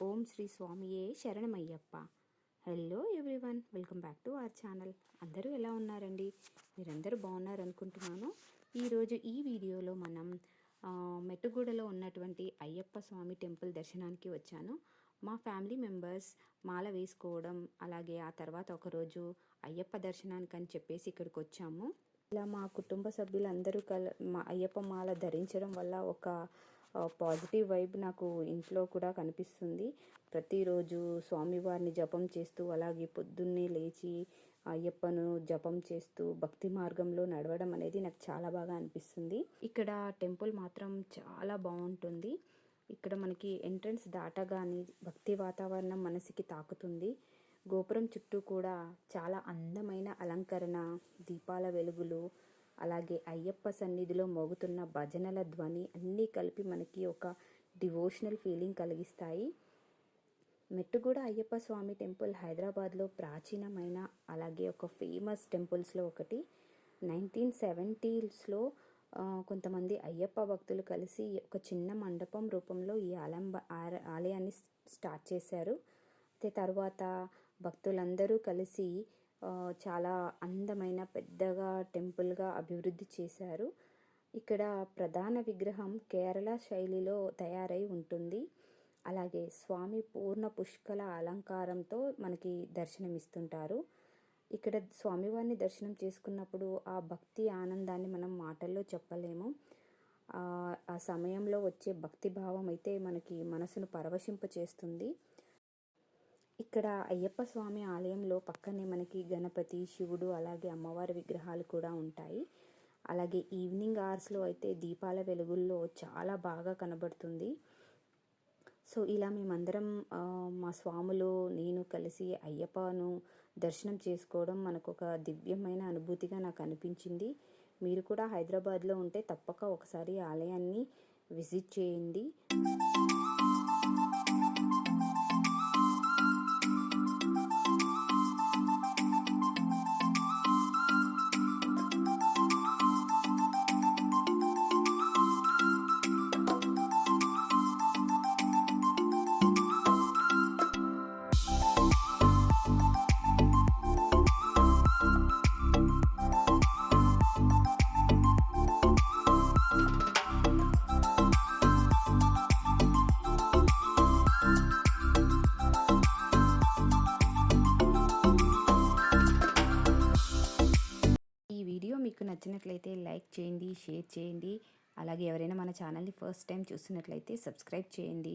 ఓం శ్రీ స్వామియే శరణమయ్యప్ప. Hello everyone welcome back to our channel. అందరూ ఎలా ఉన్నారండి? మీరందరూ బాగున్నారు అనుకుంటున్నాను ఈరోజు ఈ వీడియోలో మనం మెట్టుగూడలో ఉన్నటువంటి అయ్యప్ప స్వామి టెంపుల్ దర్శనానికి వచ్చాను. మా ఫ్యామిలీ మెంబర్స్ మాల వేసుకోవడం అలాగే ఆ తర్వాత ఒకరోజు అయ్యప్ప దర్శనానికి అని చెప్పేసి ఇక్కడికి వచ్చాము. ఇలా మా కుటుంబ సభ్యులందరూ కల మా అయ్యప్ప మాల ధరించడం వల్ల ఒక పాజిటివ్ వైబ్ నాకు ఇంట్లో కూడా కనిపిస్తుంది. ప్రతిరోజు స్వామివారిని జపం చేస్తూ అలాగే పొద్దున్నే లేచి అయ్యప్పను జపం చేస్తూ భక్తి మార్గంలో నడవడం అనేది నాకు చాలా బాగా అనిపిస్తుంది. ఇక్కడ టెంపుల్ మాత్రం చాలా బాగుంటుంది. ఇక్కడ మనకి ఎంట్రన్స్ దాటగానే భక్తి వాతావరణం మనసుకి తాకుతుంది. గోపురం చుట్టూ కూడా చాలా అందమైన అలంకరణ దీపాల వెలుగులు అలాగే అయ్యప్ప సన్నిధిలో మోగుతున్న భజనల ధ్వని అన్నీ కలిపి మనకి ఒక డివోషనల్ ఫీలింగ్ కలిగిస్తాయి. మెట్టుగూడ అయ్యప్ప స్వామి టెంపుల్ హైదరాబాద్లో ప్రాచీనమైన అలాగే ఒక ఫేమస్ టెంపుల్స్లో ఒకటి. నైన్టీన్ సెవెంటీస్లో కొంతమంది అయ్యప్ప భక్తులు కలిసి ఒక చిన్న మండపం రూపంలో ఈ ఆలంబ ఆలయాన్ని స్టార్ట్ చేశారు. అయితే తర్వాత భక్తులందరూ కలిసి చాలా అందమైన పెద్దగా టెంపుల్గా అభివృద్ధి చేశారు. ఇక్కడ ప్రధాన విగ్రహం కేరళ శైలిలో తయారై ఉంటుంది. అలాగే స్వామి పూర్ణ పుష్కల అలంకారంతో మనకి దర్శనమిస్తుంటారు. ఇక్కడ స్వామివారిని దర్శనం చేసుకున్నప్పుడు ఆ భక్తి ఆనందాన్ని మనం మాటల్లో చెప్పలేము. ఆ సమయంలో వచ్చే భక్తి భావం అయితే మనకి మనసును పరవశింప చేస్తుంది ఇక్కడ అయ్యప్ప స్వామి ఆలయంలో పక్కనే మనకి గణపతి శివుడు అలాగే అమ్మవారి విగ్రహాలు కూడా ఉంటాయి. అలాగే ఈవినింగ్ అవర్స్లో అయితే దీపాల వెలుగుల్లో చాలా బాగా కనబడుతుంది. సో ఇలా మేమందరం మా స్వాములు నేను కలిసి అయ్యప్పను దర్శనం చేసుకోవడం మనకు ఒక దివ్యమైన అనుభూతిగా నాకు అనిపించింది. మీరు కూడా హైదరాబాద్లో ఉంటే తప్పక ఒకసారి ఆలయాన్ని విజిట్ చేయండి. మీకు నచ్చినట్లయితే లైక్ చేయండి షేర్ చేయండి. అలాగే ఎవరైనా మన ఛానల్ని ఫస్ట్ టైం చూస్తున్నట్లయితే సబ్స్క్రైబ్ చేయండి.